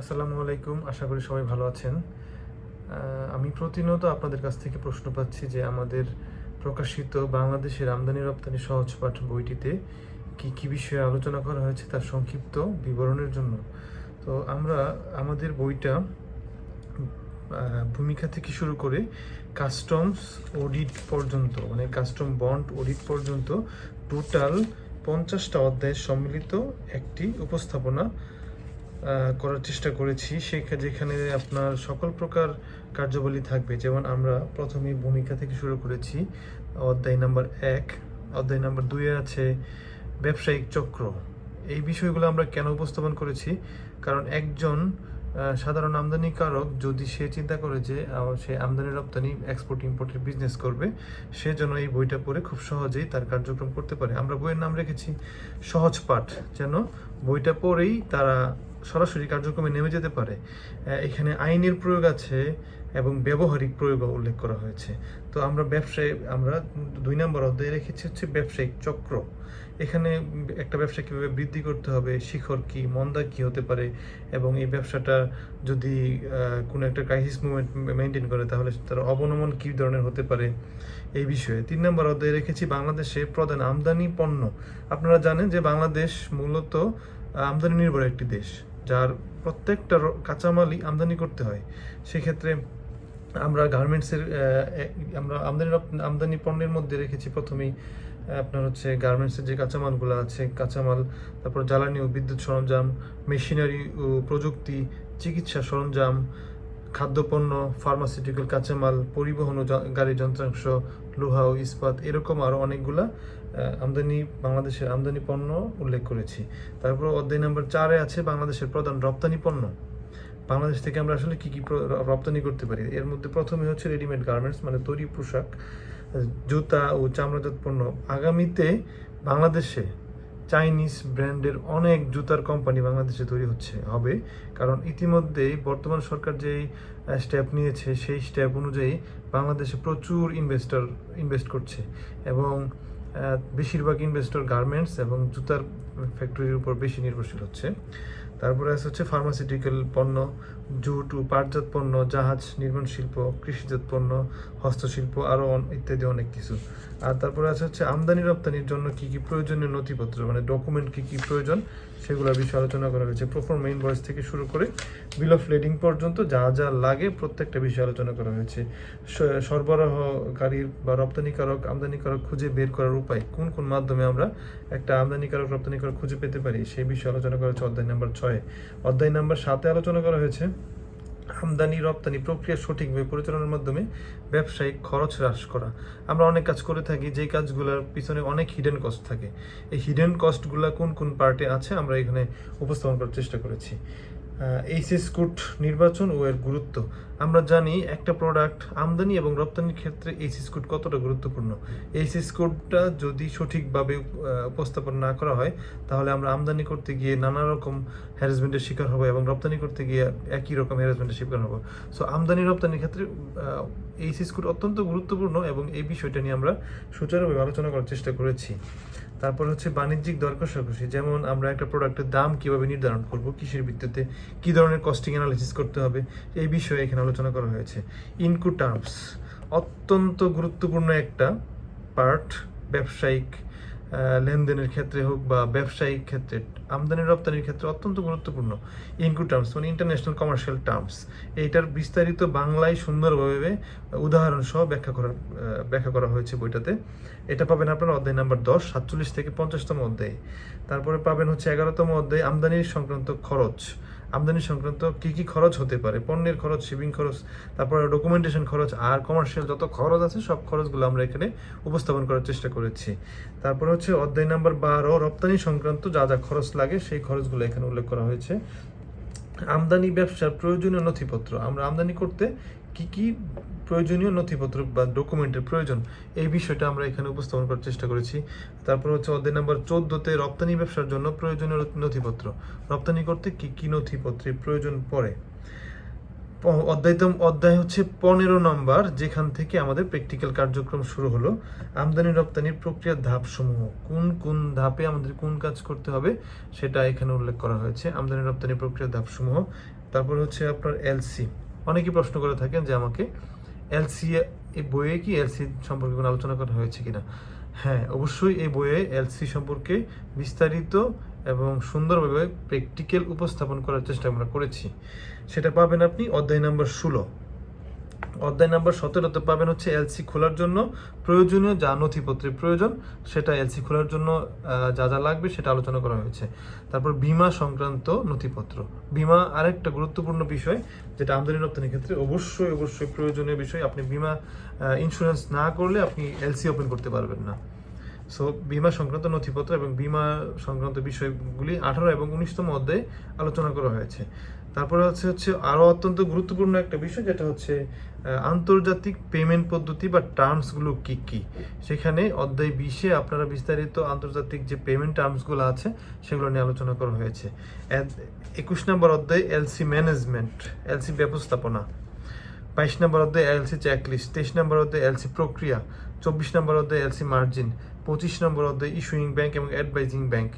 আসসালামু আলাইকুম, আশা করি সবাই ভালো আছেন। আমি প্রতিনিয়ত আপনাদের কাছ থেকে প্রশ্ন পাচ্ছি যে আমাদের প্রকাশিত বাংলাদেশের আমদানি রপ্তানি সহজ পাঠ বইটিতে কি কি বিষয়ে আলোচনা করা হয়েছে তার সংক্ষিপ্ত বিবরণের জন্য। তো আমরা, আমাদের বইটা ভূমিকা থেকে শুরু করে কাস্টমস অডিট পর্যন্ত মানে কাস্টম বন্ড অডিট পর্যন্ত টোটাল পঞ্চাশটা অধ্যায়ের সম্মিলিত একটি উপস্থাপনা করার চেষ্টা করেছি। সেখানে যেখানে আপনার সকল প্রকার কার্যাবলী থাকবে, যেমন আমরা প্রথমে ভূমিকা থেকে শুরু করেছি, অধ্যায় নাম্বার এক। অধ্যায় নাম্বার দুইয়ে আছে ব্যবসায়িক চক্র। এই বিষয়গুলো আমরা কেন উপস্থাপন করেছি? কারণ একজন সাধারণ আমদানিকারক যদি সে চিন্তা করে যে সে আমদানি রপ্তানি এক্সপোর্ট ইম্পোর্টের বিজনেস করবে, সে যেন এই বইটা পড়ে খুব সহজেই তার কার্যক্রম করতে পারে। আমরা বইয়ের নাম রেখেছি সহজ পাঠ। যেন বইটা পড়েই তারা সরাসরি কার্যক্রমে নেমে যেতে পারে। এখানে আইনের প্রয়োগ আছে এবং ব্যবহারিক প্রয়োগ উল্লেখ করা হয়েছে। তো আমরা ব্যবসায়, আমরা দুই নম্বর অধ্যায়ে রেখেছি হচ্ছে ব্যবসায়িক চক্র। এখানে একটা ব্যবসা কীভাবে বৃদ্ধি করতে হবে, শিখর কি, মন্দা কি হতে পারে এবং এই ব্যবসাটা যদি কোনো একটা ক্রাইসিস মুভমেন্ট মেনটেন করে তাহলে তার অবনমন কী ধরনের হতে পারে এই বিষয়ে। তিন নম্বর অধ্যায়ে রেখেছি বাংলাদেশে প্রধান আমদানি পণ্য। আপনারা জানেন যে বাংলাদেশ মূলত আমদানি নির্ভর একটি দেশ, যার প্রত্যেকটা কাঁচামালই আমদানি করতে হয়। সেক্ষেত্রে আমরা গার্মেন্টসের আমরা আমদানি আমদানি পণ্যের মধ্যে রেখেছি প্রথমেই আপনার হচ্ছে গার্মেন্টসের যে কাঁচামালগুলো আছে, কাঁচামাল, তারপর জ্বালানি ও বিদ্যুৎ সরঞ্জাম মেশিনারি ও প্রযুক্তি, চিকিৎসা সরঞ্জাম, খাদ্যপণ্য ফার্মাসিউটিক্যাল কাঁচামাল, পরিবহন ও গাড়ি যন্ত্রাংশ, লোহা ও ইস্পাত, এরকম আরও অনেকগুলা আমদানি, বাংলাদেশের আমদানি পণ্য উল্লেখ করেছি। তারপর অধ্যায় নম্বর চারে আছে বাংলাদেশের প্রধান রপ্তানি পণ্য। বাংলাদেশ থেকে আমরা আসলে কী কী রপ্তানি করতে পারি? এর মধ্যে প্রথমে হচ্ছে রেডিমেড গার্মেন্টস মানে তৈরি পোশাক, জুতা ও চামড়াজাত পণ্য। আগামীতে বাংলাদেশে চাইনিজ ব্র্যান্ডের অনেক জুতার কোম্পানি বাংলাদেশে তৈরি হচ্ছে, হবে। কারণ ইতিমধ্যেই বর্তমান সরকার যেই স্টেপ নিয়েছে, সেই স্টেপ অনুযায়ী বাংলাদেশে প্রচুর ইনভেস্টর ইনভেস্ট করছে। এবং বেশিরভাগ ইনভেস্টর গার্মেন্টস এবং জুতার ফ্যাক্টরির উপর বেশি নির্ভরশীল হচ্ছে। তারপরে আছে হচ্ছে ফার্মাসিউটিক্যাল পণ্য, জুট ও পাটজাত পণ্য, জাহাজ, নির্মাণ শিল্প, কৃষিজাত পণ্য, হস্তশিল্প আরও ইত্যাদি অনেক কিছু। আর তারপরে আছে হচ্ছে আমদানি রপ্তানির জন্য কি কি প্রয়োজনীয় নথিপত্র মানে ডকুমেন্ট কি কি প্রয়োজন, সেগুলোর বিষয়ে আলোচনা করা হয়েছে। প্রফর্ম ইনভয়েস থেকে শুরু করে বিল অফ লেডিং পর্যন্ত যা যা লাগে প্রত্যেকটা বিষয়ে আলোচনা করা হয়েছে। স- সরবরাহকারীর বা রপ্তানিকারক, আমদানিকারক খুঁজে বের করার উপায় কোন কোন মাধ্যমে আমরা একটা আমদানিকারক, রপ্তানিকারক খুঁজে পেতে পারি, সেই বিষয়ে আলোচনা করা হয়েছে অধ্যায় নাম্বার ছয়ে। অধ্যায় নাম্বার সাতে আলোচনা করা হয়েছে, আমদানি, রপ্তানি প্রক্রিয়া সঠিকভাবে পরিচালনার মাধ্যমে ব্যবসায়িক খরচ হ্রাস করা। আমরা অনেক কাজ করে থাকি, যেই কাজগুলোর পিছনে অনেক হিডেন কস্ট থাকে। এই হিডেন কস্টগুলো কোন কোন পার্টে আছে, আমরা এখানে উপস্থাপন করার চেষ্টা করেছি। এইচএস কোড নির্বাচন ও এর গুরুত্ব। আমরা জানি একটা প্রোডাক্ট আমদানি এবং রপ্তানির ক্ষেত্রে এইচএস কোড কতটা গুরুত্বপূর্ণ। এইচএস কোডটা যদি সঠিকভাবে উপস্থাপন না করা হয়, তাহলে আমরা আমদানি করতে গিয়ে নানা রকম হ্যারাসমেন্টের শিকার হব এবং রপ্তানি করতে গিয়ে একই রকম হ্যারাসমেন্টের শিকার হব। সো আমদানি রপ্তানির ক্ষেত্রে এই সিস্কুট অত্যন্ত গুরুত্বপূর্ণ এবং এই বিষয়টা নিয়ে আমরা সুচারুভাবে আলোচনা করার চেষ্টা করেছি। তারপর হচ্ছে বাণিজ্যিক দর কষাকষি, যেমন আমরা একটা প্রোডাক্টের দাম কীভাবে নির্ধারণ করব কিসের ভিত্তিতে কি ধরনের কস্টিং অ্যানালিসিস করতে হবে, এই বিষয়ে এখানে আলোচনা করা হয়েছে। ইনকু টার্মস অত্যন্ত গুরুত্বপূর্ণ একটা পার্ট ব্যবসায়িক লেনদেনের ক্ষেত্রে হোক বা ব্যবসায়িক ক্ষেত্রে আমদানি রপ্তানির ক্ষেত্রে অত্যন্ত গুরুত্বপূর্ণ। ইনকু টার্মস মানে ইন্টারন্যাশনাল কমার্শিয়াল টার্মস এইটার বিস্তারিত বাংলায় সুন্দরভাবে উদাহরণ সহ ব্যাখ্যা করা আহ, ব্যাখ্যা করা হয়েছে বইটাতে। এটা পাবেন আপনার অধ্যায় নাম্বার দশ সাতচল্লিশ থেকে পঞ্চাশতম অধ্যায়ে। তারপরে পাবেন হচ্ছে এগারোতম অধ্যায়ে আমদানির সংক্রান্ত খরচ। আমদানি সংক্রান্ত কি কি খরচ হতে পারে, পণ্যের খরচ শিপিং খরচ, তারপরে ডকুমেন্টেশন খরচ আর কমার্শিয়াল যত খরচ আছে, সব খরচগুলো আমরা এখানে উপস্থাপন করার চেষ্টা করেছি। তারপরে হচ্ছে অধ্যায় নাম্বার বারো, রপ্তানি সংক্রান্ত যা যা খরচ লাগে, সেই খরচগুলো এখানে উল্লেখ করা হয়েছে। আমদানি ব্যবসার প্রয়োজনীয় নথিপত্র, আমরা আমদানি করতে কি কি প্রয়োজনীয় নথিপত্র বা ডকুমেন্টের প্রয়োজন, এই বিষয়টা আমরা এখানে উপস্থাপন করার চেষ্টা করেছি। তারপর হচ্ছে অধ্যায় নাম্বার চোদ্দতে রপ্তানি ব্যবসার জন্য প্রয়োজনীয় নথিপত্র। রপ্তানি করতে কি কি নথিপত্রের প্রয়োজন পড়ে? অধ্যায়তম অধ্যায় হচ্ছে পনেরো নম্বর, যেখান থেকে আমাদের প্র্যাকটিক্যাল কার্যক্রম শুরু হলো। আমদানি রপ্তানির প্রক্রিয়ার ধাপসমূহ। কোন কোন ধাপে আমাদের কোন কাজ করতে হবে, সেটা এখানে উল্লেখ করা হয়েছে। আমদানি রপ্তানি প্রক্রিয়ার ধাপসমূহ। তারপর হচ্ছে আপনার এলসি। অনেকেই প্রশ্ন করে থাকেন যে আমাকে এলসি এই বইয়ে কি এলসি সম্পর্কে কোনো আলোচনা করা হয়েছে কিনা? হ্যাঁ অবশ্যই এই বইয়ে এলসি সম্পর্কে বিস্তারিত এবং সুন্দরভাবে প্র্যাকটিক্যাল উপস্থাপন করার চেষ্টা আমরা করেছি। সেটা পাবেন আপনি অধ্যায় নাম্বার ষোলো। অধ্যায় নাম্বার সতেরোতে পাবেন হচ্ছে এলসি খোলার জন্য। প্রয়োজনীয় যা নথিপত্রের প্রয়োজন, সেটা এলসি খোলার জন্য যা যা লাগবে সেটা আলোচনা করা হয়েছে। তারপর বিমা সংক্রান্ত নথিপত্র। বিমা আরেকটা গুরুত্বপূর্ণ বিষয়, যেটা আমদানি রপ্তানির ক্ষেত্রে অবশ্যই অবশ্যই প্রয়োজনীয় বিষয়। আপনি বিমা ইন্স্যুরেন্স না করলে আপনি এলসি ওপেন করতে পারবেন না। সো বিমা সংক্রান্ত নথিপত্র এবং বিমা সংক্রান্ত বিষয়গুলি আঠারো এবং উনিশতম অধ্যায়ে আলোচনা করা হয়েছে। তারপরে হচ্ছে হচ্ছে আরও অত্যন্ত গুরুত্বপূর্ণ একটা বিষয়, যেটা হচ্ছে আন্তর্জাতিক পেমেন্ট পদ্ধতি বা টার্মসগুলো কি কি? সেখানে অধ্যায় বিশে আপনারা বিস্তারিত আন্তর্জাতিক যে পেমেন্ট টার্মসগুলো আছে, সেগুলো নিয়ে আলোচনা করা হয়েছে। একুশ নম্বর অধ্যায় এলসি ম্যানেজমেন্ট এলসি ব্যবস্থাপনা। বাইশ নম্বর অধ্যায় এলসি চেকলিস্ট তেইশ নম্বর অধ্যায় এলসি প্রক্রিয়া। চব্বিশ নম্বর অধ্যায় এলসি মার্জিন পঁচিশ নম্বর অধ্যায় ইস্যুইং ব্যাংক এবং অ্যাডভাইজিং ব্যাংক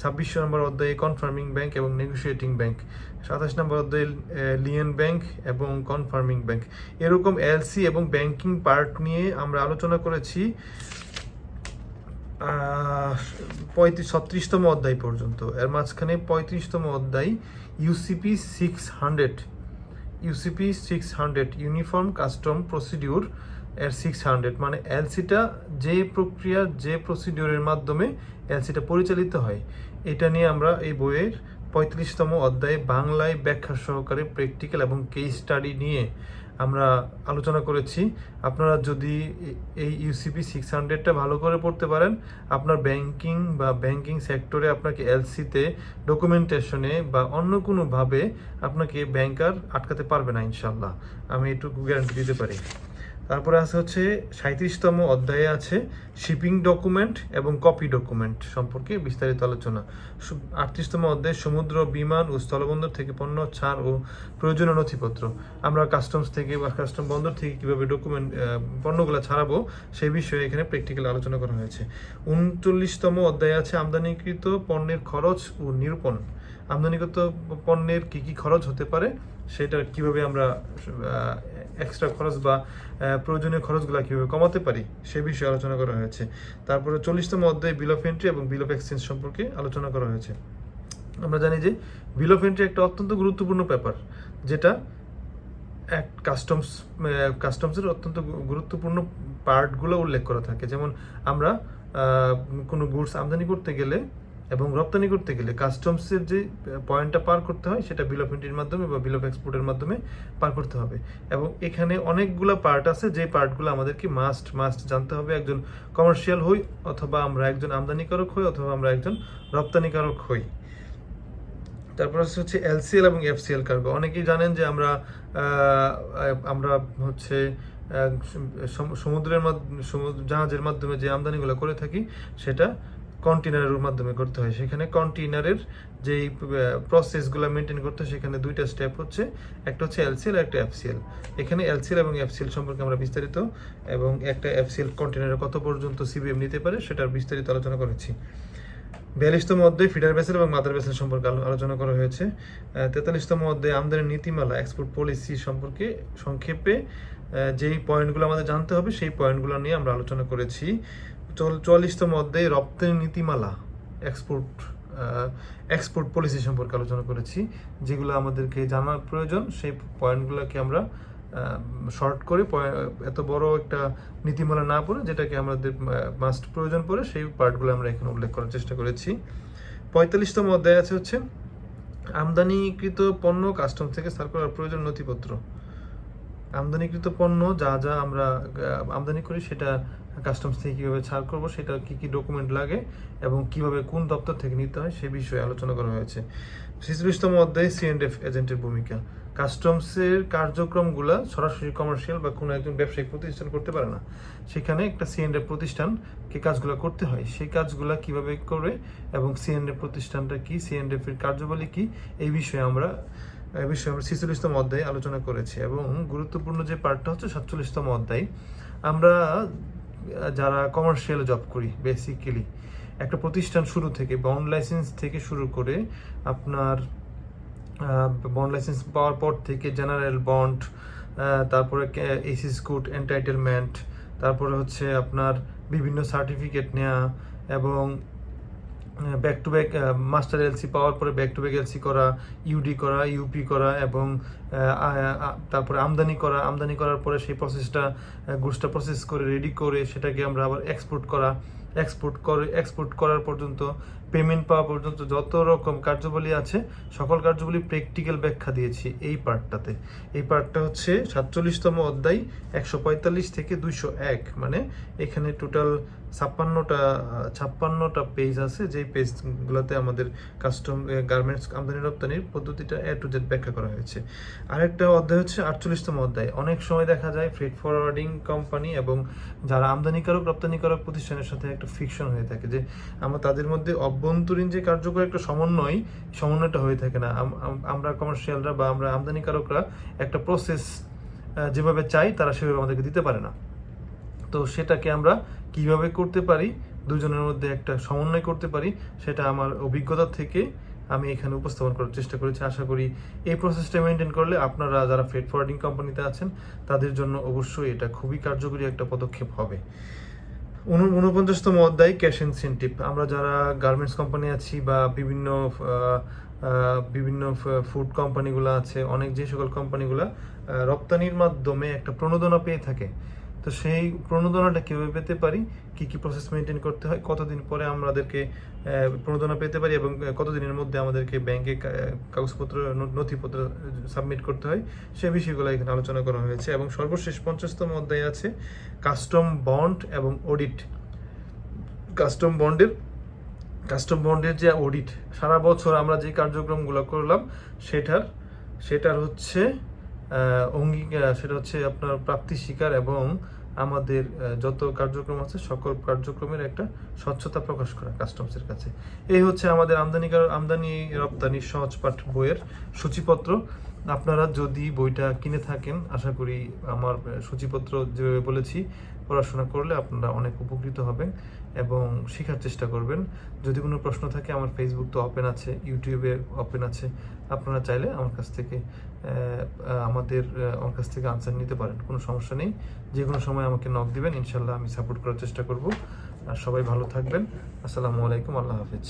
ছাব্বিশ নম্বর অধ্যায়ে কনফার্মিং ব্যাংক এবং নেগোসিয়েটিং ব্যাংক সাতাশ নম্বর অধ্যায়ে লিয়েন ব্যাংক এবং কনফার্মিং ব্যাংক এরকম এলসি এবং ব্যাংকিং পার্ট নিয়ে আমরা আলোচনা করেছি পঁয়ত্রিশ, ছত্রিশতম অধ্যায় পর্যন্ত। এর মাঝখানে পঁয়ত্রিশতম অধ্যায় UCP six hundred UCP six hundred uniform custom procedure এর সিক্স হান্ড্রেড মানে এলসিটা যে প্রক্রিয়া, যে প্রসিডিউরের মাধ্যমে এলসিটা পরিচালিত হয়, এটা নিয়ে আমরা এই বইয়ের পঁয়ত্রিশতম অধ্যায়ে বাংলায় ব্যাখ্যা সহকারে প্র্যাকটিক্যাল এবং কেস স্টাডি নিয়ে আমরা আলোচনা করেছি। আপনারা যদি এই ইউসিপি সিক্স হান্ড্রেডটা ভালো করে পড়তে পারেন, আপনার ব্যাংকিং বা ব্যাংকিং সেক্টরে আপনাকে এলসিতে ডকুমেন্টেশনে বা অন্য কোনোভাবে আপনাকে ব্যাংকার আটকাতে পারবে না ইনশাল্লাহ আমি এটুকু গ্যারান্টি দিতে পারি। তারপরে আছে হচ্ছে সাঁত্রিশতম অধ্যায়ে আছে শিপিং ডকুমেন্ট এবং কপি ডকুমেন্ট সম্পর্কে বিস্তারিত আলোচনা। আটত্রিশতম অধ্যায়ে সমুদ্র, বিমান ও স্থলবন্দর থেকে পণ্য, ছাড় ও প্রয়োজনীয় নথিপত্র। আমরা কাস্টমস থেকে বা কাস্টম বন্দর থেকে কীভাবে ডকুমেন্ট পণ্যগুলো ছাড়াবো সেই বিষয়ে এখানে প্র্যাকটিক্যাল আলোচনা করা হয়েছে। উনচল্লিশতম অধ্যায়ে আছে আমদানিকৃত পণ্যের খরচ ও নিরূপণ। আমদানিকৃত পণ্যের কি কি খরচ হতে পারে, সেটা কীভাবে আমরা এক্সট্রা খরচ বা প্রয়োজনীয় খরচগুলো কীভাবে কমাতে পারি, সে বিষয়ে আলোচনা করা হয়েছে। তারপরে চল্লিশতম অধ্যায়ে বিল অফ এন্ট্রি এবং বিল অফ এক্সচেঞ্জ সম্পর্কে আলোচনা করা হয়েছে। আমরা জানি যে বিল অফ এন্ট্রি একটা অত্যন্ত গুরুত্বপূর্ণ ব্যাপার যেটা এক কাস্টমস কাস্টমসের অত্যন্ত গুরুত্বপূর্ণ পার্টগুলো উল্লেখ করা থাকে। যেমন আমরা কোনো গুডস আমদানি করতে গেলে এবং রপ্তানি করতে গেলে কাস্টমসের যে পয়েন্টটা পার করতে হয়, সেটা বিল অফ এন্ট্রির মাধ্যমে বা বিল অফ এক্সপোর্টের মাধ্যমে পার করতে হবে। এবং এখানে অনেকগুলো পার্ট আছে, যে পার্টগুলো আমাদেরকে মাস্ট মাস্ট জানতে হবে। একজন কমার্শিয়াল হই, অথবা আমরা একজন আমদানিকারক হই, অথবা আমরা একজন রপ্তানিকারক হই। তারপর হচ্ছে এলসিএল এবং এফসিএল কার্গো অনেকেই জানেন যে আমরা আমরা হচ্ছে সমুদ্রের জাহাজের মাধ্যমে যে আমদানিগুলো করে থাকি, সেটা কন্টেনারের মাধ্যমে করতে হয়। সেখানে কন্টেনারের যেই প্রসেসগুলো মেনটেন করতে হয়, সেখানে দুইটা স্টেপ হচ্ছে। একটা হচ্ছে এলসিএল আর একটা এফসিএল এখানে এলসিএল এবং এফসিএল সম্পর্কে আমরা বিস্তারিত, এবং একটা এফসিএল কন্টেনারে কত পর্যন্ত সিবিএম নিতে পারে, সেটার বিস্তারিত আলোচনা করেছি। বিয়াল্লিশতম অধ্যায়ে ফিডার বেসেল এবং মাদার বেসেল সম্পর্কে আলো- আলোচনা করা হয়েছে। তেতাল্লিশতম অধ্যায়ে আমদানি নীতিমালা এক্সপোর্ট পলিসি সম্পর্কে সংক্ষেপে যেই পয়েন্টগুলো আমাদের জানতে হবে, সেই পয়েন্টগুলো নিয়ে আমরা আলোচনা করেছি। চুয়াল্লিশতম অধ্যায়ে রপ্তানি নীতিমালা এক্সপোর্ট এক্সপোর্ট পলিসি সম্পর্কে আলোচনা করেছি, যেগুলো আমাদেরকে জানার প্রয়োজন। সেই পয়েন্টগুলোকে আমরা শর্ট করে এত বড় একটা নীতিমালা না পড়ে, যেটাকে আমাদের মাস্ট প্রয়োজন পড়ে, সেই পার্টগুলো আমরা এখানে উল্লেখ করার চেষ্টা করেছি। পঁয়তাল্লিশতম অধ্যায় আছে হচ্ছে, আমদানিকৃত পণ্য কাস্টম থেকে সার্কুলার প্রয়োজন নথিপত্র। আমদানিকৃত পণ্য, যা যা আমরা আমদানি করি, সেটা কাস্টমস থেকে কীভাবে ছাড় করব, সেটা কি কি ডকুমেন্ট লাগে এবং কীভাবে কোন দপ্তর থেকে নিতে হয়, সে বিষয়ে আলোচনা করা হয়েছে। ছেচল্লিশতম অধ্যায়ে সিএনএফ এজেন্টের ভূমিকা। কাস্টমসের কার্যক্রমগুলো সরাসরি কমার্শিয়াল বা কোনো একজন ব্যবসায়িক প্রতিষ্ঠান করতে পারে না। সেখানে একটা সিএনএফ প্রতিষ্ঠানকে কাজগুলো করতে হয়, সেই কাজগুলো কীভাবে করে এবং সিএনএফ প্রতিষ্ঠানটা কি সিএনএফ এর কার্যাবলী কি, এই বিষয়ে আমরা এ বিষয়ে আমরা ছিচল্লিশতম অধ্যায়ে আলোচনা করেছি এবং গুরুত্বপূর্ণ যে পার্টটা হচ্ছে সাতচল্লিশতম অধ্যায়। আমরা যারা কমার্শিয়াল জব করি বেসিক্যালি একটা প্রতিষ্ঠান শুরু থেকে বন্ড লাইসেন্স থেকে শুরু করে আপনার বন্ড লাইসেন্স পাওয়ার পর থেকে জেনারেল বন্ড তারপরে এসি স্কুট এন্টাইটেলমেন্ট তারপরে হচ্ছে আপনার বিভিন্ন সার্টিফিকেট নেওয়া এবং back to back master LC পাওয়ার পরে ব্যাক টু ব্যাক এলসি করা ইউডি করা ইউপি করা এবং তারপরে আমদানি করা, আমদানি করার পরে সেই প্রসেসটা গুডসটা প্রসেস করে রেডি করে সেটাকে আমরা আবার এক্সপোর্ট করা এক্সপোর্ট করে এক্সপোর্ট করার পর্যন্ত পেমেন্ট পাওয়া পর্যন্ত যত রকম কার্যবলী আছে, সকল কার্যবলী প্র্যাকটিক্যাল ব্যাখ্যা দিয়েছি এই পার্টটাতে এই পার্টটা হচ্ছে সাতচল্লিশতম অধ্যায়, একশো পঁয়তাল্লিশ থেকে দুইশো এক মানে এখানে টোটাল ছাপ্পান্নটা ছাপ্পান্নটা পেজ আছে, যেই পেজগুলোতে আমাদের কাস্টম গার্মেন্টস আমদানি রপ্তানির পদ্ধতিটা এ টু জেড ব্যাখ্যা করা হয়েছে। আরেকটা অধ্যায় হচ্ছে আটচল্লিশতম অধ্যায়। অনেক সময় দেখা যায় ফ্রেড ফরওয়ার্ডিং কোম্পানি এবং যারা আমদানিকারক, রপ্তানিকারক প্রতিষ্ঠানের সাথে একটা ফিকশন হয়ে থাকে যে, আমরা তাদের মধ্যে অভ্যন্তরীণ যে কার্যকর একটা সমন্বয়, সমন্বয়টা হয়ে থাকে না। আম- আম- আমরা কমার্শিয়ালরা বা আমরা আমদানিকারকরা একটা প্রসেস যেভাবে চাই, তারা সেভাবে আমাদেরকে দিতে পারে না। তো সেটাকে আমরা কীভাবে করতে পারি, দুজনের মধ্যে একটা সমন্বয় করতে পারি, সেটা আমার অভিজ্ঞতা থেকে আমি এখানে উপস্থাপন করার চেষ্টা করেছি, আশা করি এই প্রসেসটা মেনটেন করলে আপনারা যারা ফ্রেড ফরওয়ার্ডিং কোম্পানিতে আছেন, তাদের জন্য অবশ্যই এটা খুবই কার্যকরী একটা পদক্ষেপ হবে। উন- উনপঞ্চাশতম অধ্যায় ক্যাশ ইনসেন্টিভ আমরা যারা গার্মেন্টস কোম্পানি আছি বা বিভিন্ন বিভিন্ন ফুড কোম্পানিগুলো আছে, অনেক যে সকল কোম্পানিগুলো রপ্তানির মাধ্যমে একটা প্রণোদনা পেয়ে থাকে। তো সেই প্রণোদনাটা কীভাবে পেতে পারি? কি কি প্রসেস মেনটেন করতে হয়? কতদিন পরে আমাদেরকে প্রণোদনা পেতে পারি এবং কতদিনের মধ্যে আমাদেরকে ব্যাংকে কাগজপত্র নথিপত্র সাবমিট করতে হয়? সে বিষয়গুলো এখানে আলোচনা করা হয়েছে এবং সর্বশেষ পঞ্চাশতম অধ্যায় আছে কাস্টম বন্ড এবং অডিট কাস্টম বন্ডের কাস্টম বন্ডের যে অডিট সারা বছর আমরা যে কার্যক্রমগুলো করলাম, সেটার সেটার হচ্ছে অঙ্গীকার, সেটা হচ্ছে আপনার প্রাপ্তি স্বীকার এবং আমাদের যত কার্যক্রম আছে, সকল কার্যক্রমের একটা স্বচ্ছতা প্রকাশ করা কাস্টমসের কাছে। এই হচ্ছে আমাদের আমদানি আমদানি রপ্তানি সহজ পাঠ বইয়ের সূচিপত্র। আপনারা যদি বইটা কিনে থাকেন, আশা করি আমার সূচিপত্র যেভাবে বলেছি, পড়াশোনা করলে আপনারা অনেক উপকৃত হবেন এবং শেখার চেষ্টা করবেন। যদি কোনো প্রশ্ন থাকে, আমার ফেসবুক তো ওপেন আছে ইউটিউবে ওপেন আছে। আপনারা চাইলে আমার কাছ থেকে আমাদের আমার কাছ থেকে আনসার নিতে পারেন, কোনো সমস্যা নেই। যে কোনো সময় আমাকে নক দিবেন ইনশাল্লাহ আমি সাপোর্ট করার চেষ্টা করব। আর সবাই ভালো থাকবেন। আসসালামু আলাইকুম, আল্লাহ হাফিজ।